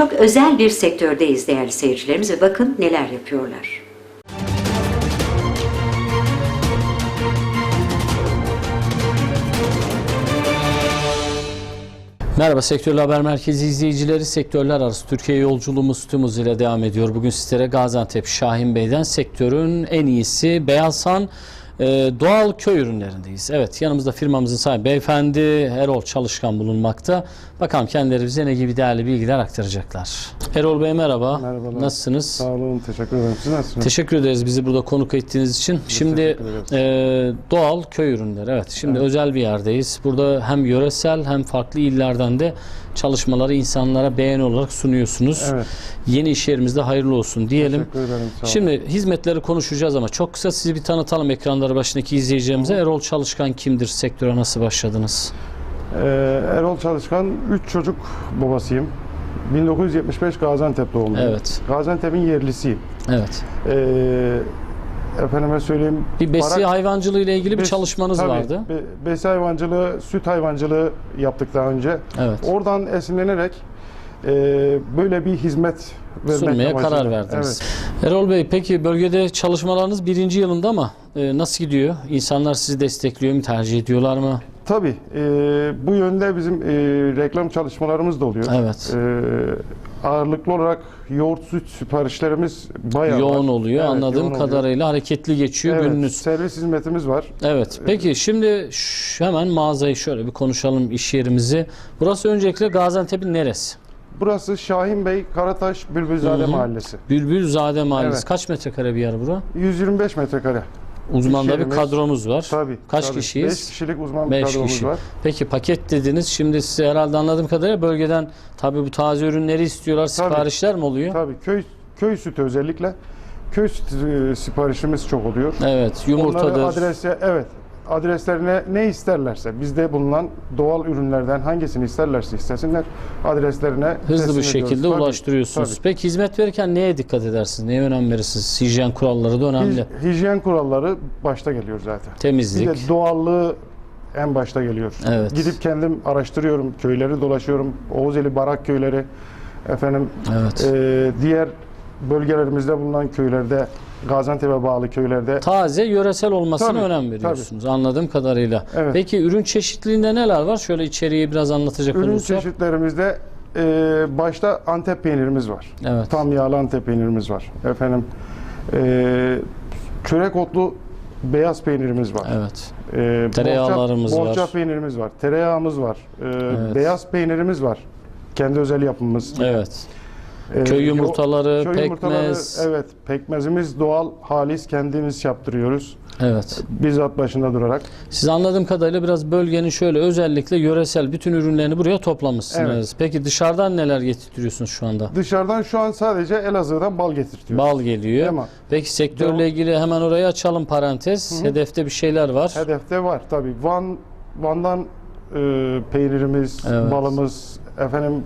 Çok özel bir sektördeyiz değerli seyircilerimiz ve bakın neler yapıyorlar. Merhaba Sektörler Haber Merkezi izleyicileri. Sektörler arası Türkiye yolculuğumuz tüm hızıyla devam ediyor. Bugün sizlere Gaziantep Şahin Bey'den sektörün en iyisi Beyazhan e, doğal köy ürünlerindeyiz. Evet yanımızda firmamızın sahibi beyefendi Erol Çalışkan bulunmakta. Bakalım kendileri bize ne gibi değerli bilgiler aktaracaklar. Erol Bey merhaba. Merhabalar. Nasılsınız? Sağ olun, teşekkür ederim. Siz nasılsınız? Teşekkür ederiz bizi burada konuk ettiğiniz için. Şimdi teşekkür ederiz. e, doğal köy ürünleri. Evet. Şimdi özel bir yerdeyiz. Burada hem yöresel hem farklı illerden de çalışmaları insanlara beğeni olarak sunuyorsunuz. Evet, Yeni iş yerimizde hayırlı olsun diyelim. teşekkür ederim. Sağ olun. Şimdi hizmetleri konuşacağız ama çok kısa sizi bir tanıtalım ekranları başındaki izleyicilerimize. Erol Çalışkan kimdir? Sektöre nasıl başladınız? Ee, Erol Çalışkan, 3 çocuk babasıyım. 1975 Gaziantep doğumluyum. Evet. Gaziantep'in yerlisiyim. Evet. Ee, efendime söyleyeyim. Bir besi barak- hayvancılığı ile ilgili bir bes- çalışmanız tabii, vardı. be- besi hayvancılığı, süt hayvancılığı yaptık daha önce. Evet. Oradan esinlenerek böyle bir hizmet vermek Sunmaya amacıyla. karar verdiniz. Evet. Erol Bey peki bölgede çalışmalarınız birinci yılında ama e, nasıl gidiyor? İnsanlar sizi destekliyor mu? Tercih ediyorlar mı? Tabii. e, bu yönde bizim e, reklam çalışmalarımız da oluyor. Evet. Ee, ağırlıklı olarak yoğurt süt siparişlerimiz bayağı yoğun var. oluyor. Evet, Anladığım yoğun oluyor. kadarıyla hareketli geçiyor Evet, gününüz. servis hizmetimiz var. Evet. Peki şimdi hemen mağazayı şöyle bir konuşalım iş yerimizi. Burası öncelikle Gaziantep'in neresi? Burası Şahin Bey Karataş Bülbülzade Hı hı. Mahallesi. Bülbülzade Mahallesi. Evet. Kaç metrekare bir yer bura? 125 metrekare. Uzmanda İş bir kadromuz var. Tabii. Kaç tabii. kişiyiz? 5 kişilik uzman bir kadromuz kişi. var. Peki paket dediniz. Şimdi size herhalde anladığım kadarıyla bölgeden tabii bu taze ürünleri istiyorlar. Tabii. Siparişler mi oluyor? Tabii köy köy sütü özellikle köy sütü e, siparişimiz çok oluyor. Evet. Onları Yumurtadır. adrese evet adreslerine ne isterlerse bizde bulunan doğal ürünlerden hangisini isterlerse istesinler adreslerine Hızlı bir şekilde. Tabii, ulaştırıyorsunuz. tabii. Peki hizmet verirken neye dikkat edersiniz? Neye önem verirsiniz? Hijyen kuralları da önemli. Hij- Hijyen kuralları başta geliyor zaten. Bir Temizlik. de doğallığı en başta geliyor. Evet. Gidip kendim araştırıyorum, köyleri dolaşıyorum. Oğuzeli Barak köyleri, efendim Evet. e, diğer bölgelerimizde bulunan köylerde, Gaziantep'e bağlı köylerde. Taze, yöresel olmasına Tabii, önem veriyorsunuz anladığım kadarıyla. Evet. Peki ürün çeşitliliğinde neler var? Şöyle içeriği biraz anlatacak Ürün olursak. çeşitlerimizde e, başta Antep peynirimiz var. Evet. Tam yağlı Antep peynirimiz var. Efendim e, çörek otlu beyaz peynirimiz var. Evet. E, Tereyağlarımız borça, var. Borça peynirimiz var. Tereyağımız var. E, Evet. Beyaz peynirimiz var. Kendi özel yapımımız. Evet. E, Köy yo- yumurtaları, köy yumurtaları, pekmez. evet. Pekmezimiz doğal, halis kendimiz yaptırıyoruz. Evet. Bizzat başında durarak. Siz anladığım kadarıyla biraz bölgenin şöyle özellikle yöresel bütün ürünlerini buraya toplamışsınız. Evet. Peki dışarıdan neler getiriyorsunuz şu anda? Dışarıdan şu an sadece Elazığ'dan bal getirtiyoruz. Bal geliyor. Ama Peki sektörle ilgili hemen orayı açalım parantez. Hedefte bir şeyler var. hedefte var tabii. Van Van'dan e, peynirimiz, Evet. balımız, efendim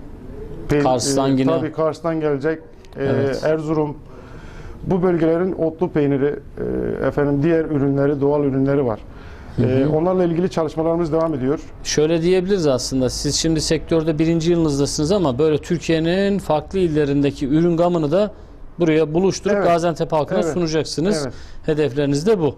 peyn- Kars'tan yine. Tabii Kars'tan gelecek. E, Evet. Erzurum. Bu bölgelerin otlu peyniri, e, efendim diğer ürünleri, doğal ürünleri var. E, onlarla ilgili çalışmalarımız devam ediyor. Şöyle diyebiliriz aslında. Siz şimdi sektörde birinci yılınızdasınız ama böyle Türkiye'nin farklı illerindeki ürün gamını da buraya buluşturup Evet. Gaziantep halkına Evet. sunacaksınız. Evet. Hedefleriniz de bu.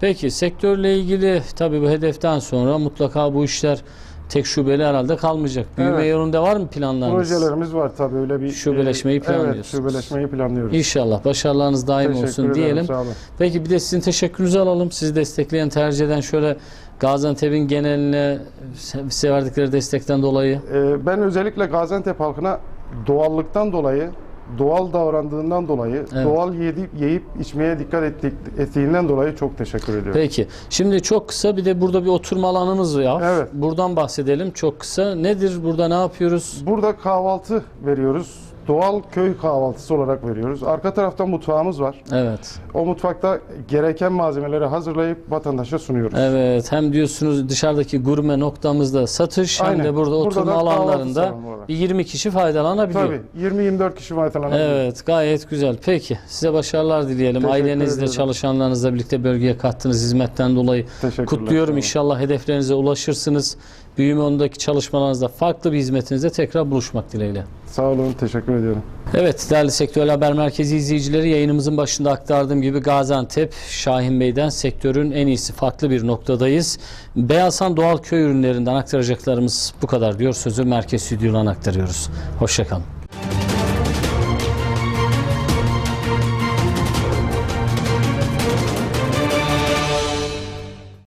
Peki sektörle ilgili tabii bu hedeften sonra mutlaka bu işler tek şubeli herhalde kalmayacak. Büyüme Evet. yönünde var mı planlarınız? Projelerimiz var tabii öyle bir Şubeleşmeyi e, planlıyorsunuz. Evet, şubeleşmeyi planlıyoruz. İnşallah başarılarınız daim Teşekkür olsun ederim, diyelim. Sağ olun. Peki bir de sizin teşekkürünüzü alalım. Sizi destekleyen, tercih eden şöyle Gaziantep'in geneline se- size verdikleri destekten dolayı. Ee, ben özellikle Gaziantep halkına doğallıktan dolayı, doğal davrandığından dolayı, Evet. doğal yedip, yiyip içmeye dikkat ettik, ettiğinden dolayı çok teşekkür ediyorum. Peki. Şimdi çok kısa bir de burada bir oturma alanımız var. Evet. Buradan bahsedelim çok kısa. Nedir burada ne yapıyoruz? Burada kahvaltı veriyoruz. Doğal köy kahvaltısı olarak veriyoruz. Arka tarafta mutfağımız var. Evet. O mutfakta gereken malzemeleri hazırlayıp vatandaşa sunuyoruz. Evet. Hem diyorsunuz dışarıdaki gurme noktamızda satış hem Aynen. de burada Burada oturma alanlarında bir 20 kişi faydalanabiliyor. Tabii 20-24 kişi faydalanabilir. Evet gayet güzel. Peki size başarılar dileyelim. Teşekkür Ailenizle, ederim. çalışanlarınızla birlikte bölgeye kattığınız hizmetten dolayı kutluyorum. İnşallah hedeflerinize ulaşırsınız. Büyüme On'daki çalışmalarınızda farklı bir hizmetinizde tekrar buluşmak dileğiyle. Sağ olun, teşekkür ediyorum. Evet değerli Sektör Haber Merkezi izleyicileri yayınımızın başında aktardığım gibi Gaziantep Şahin Bey'den sektörün en iyisi farklı bir noktadayız. Beyazhan Doğal Köy Ürünlerinden aktaracaklarımız bu kadar diyor. Sözü Merkez Stüdyo'dan aktarıyoruz. Hoşçakalın.